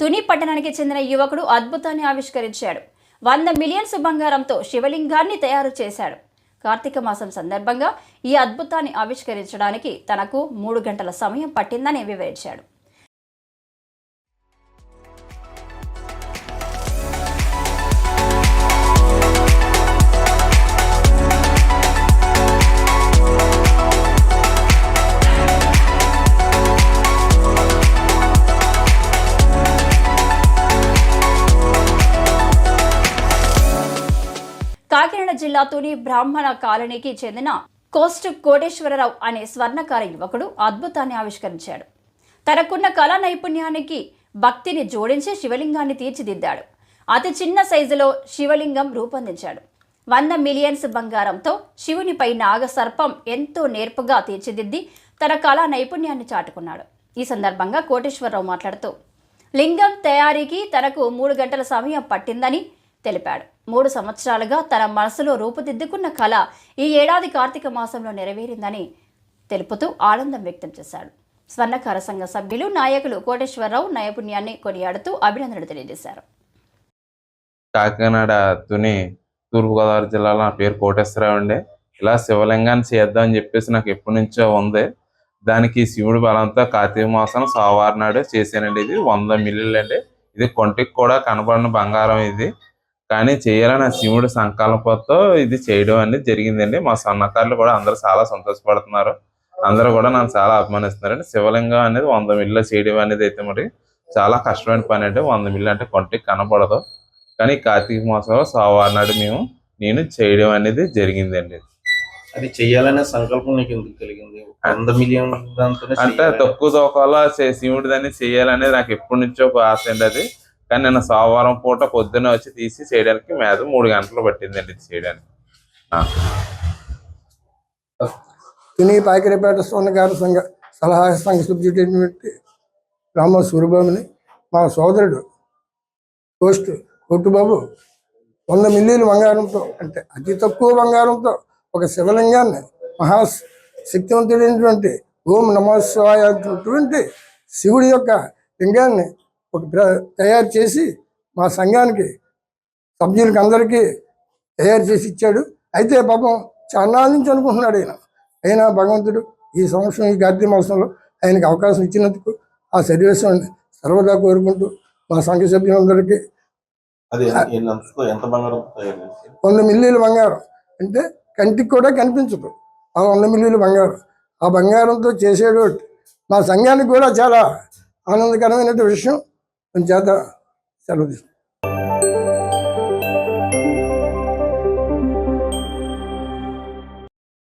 తుని పట్టణానికి చెందిన యువకుడు అద్భుతాన్ని ఆవిష్కరించాడు. వంద మిలియన్స్ బంగారంతో శివలింగాన్ని తయారు చేశాడు. కార్తీక మాసం సందర్భంగా ఈ అద్భుతాన్ని ఆవిష్కరించడానికి తనకు మూడు గంటల సమయం పట్టిందని వివరించాడు. జిల్లాతోని బ్రాహ్మణ కాలనీకి చెందిన కోస్ట్ కోటేశ్వరరావు అనే స్వర్ణకార యువకుడు అద్భుతాన్ని ఆవిష్కరించాడు. తనకున్న కళా నైపుణ్యానికి భక్తిని జోడించి శివలింగాన్ని తీర్చిదిద్దాడు. అతి చిన్న సైజులో శివలింగం రూపొందించాడు. వంద మిలియన్స్ బంగారంతో శివునిపై నాగసర్పం ఎంతో నేర్పుగా తీర్చిదిద్ది తన కళా నైపుణ్యాన్ని చాటుకున్నాడు. ఈ సందర్భంగా కోటేశ్వరరావు మాట్లాడుతూ లింగం తయారీకి తనకు మూడు గంటల సమయం పట్టిందని తెలిపాడు. మూడు సంవత్సరాలుగా తన మనసులో రూపుదిద్దుకున్న కళ ఈ ఏడాది కార్తీక మాసంలో నెరవేరిందని తెలుపుతూ ఆనందం వ్యక్తం చేశాడు. స్వర్ణకార సంఘ సభ్యులు నాయకులు కోటేశ్వరరావు నైపుణ్యాన్ని కొనియాడుతూ అభినందనలు తెలియజేశారు. కాకినాడ తుని తూర్పుగోదావరి జిల్లాలో నా పేరు కోటేశ్వరరావు అండి. ఇలా శివలింగాన్ని చేద్దాం అని చెప్పేసి నాకు ఎప్పటి నుంచో ఉంది. దానికి శివుడి బలంతో కార్తీక మాసం సోమవారం నాడు చేశానండి. ఇది వంద మిల్లులు అండి. ఇది కొంటికి కూడా కనబడిన బంగారం ఇది. కానీ చేయాలని శివుడి సంకల్పంతో ఇది చేయడం అనేది జరిగిందండి. మా సన్నకారులు కూడా అందరూ చాలా సంతోషపడుతున్నారు. అందరూ కూడా నన్ను చాలా అభిమానిస్తున్నారండి. శివలింగం అనేది వంద మిల్లు చేయడం అనేది అయితే మరి చాలా కష్టమైన పని అంటే వంద మిల్లు అంటే కొంటికి కనపడదు కానీ కార్తీక మాసంలో సోమవారం నాడు మేము నేను చేయడం అనేది జరిగిందండి. అది చెయ్యాలనే సంకల్పం నీకు ఎందుకు కలిగింది? వంద మిలియన్ అంటే. తక్కువ తోకలో శివుడి దాన్ని చేయాలనేది నాకు ఎప్పటి నుంచో ఒక ఆశ అండి అది. కానీ నేను సోమవారం పూట పొద్దున్న వచ్చి తీసి చేయడానికి మీద మూడు గంటలు పట్టిందండి ఇది చేయడానికి. తిని పాకిరిపేట స్వర్ణకార సంఘ సలహా సంఘ సభ్యుడైనటువంటి రామ సూరిబాబుని మా సోదరుడు పోస్ట్ కొట్టుబాబు వంద మిల్లీలు బంగారంతో అంటే అతి తక్కువ బంగారంతో ఒక శివలింగాన్ని మహా శక్తివంతుడైనటువంటి ఓం నమో శివాయ శివుడి యొక్క లింగాన్ని ఒక తయారు చేసి మా సంఘానికి సభ్యులకి అందరికీ తయారు చేసి ఇచ్చాడు. అయితే పాపం చాలా నుంచి అనుకుంటున్నాడు ఆయన. అయినా భగవంతుడు ఈ సంవత్సరం ఈ కార్తీక మాసంలో ఆయనకి అవకాశం ఇచ్చినందుకు ఆ సర్వేశ్వరుని సర్వదా కోరుకుంటూ మా సంఘ సభ్యులందరికీ వంద మిల్లీల బంగారం. అంటే కంటికి కూడా కనిపించదు. ఆ వంద మిల్లీల బంగారం. ఆ బంగారంతో చేసేడు మా సంఘానికి కూడా చాలా ఆనందకరమైన విషయం. And Jada Saludis.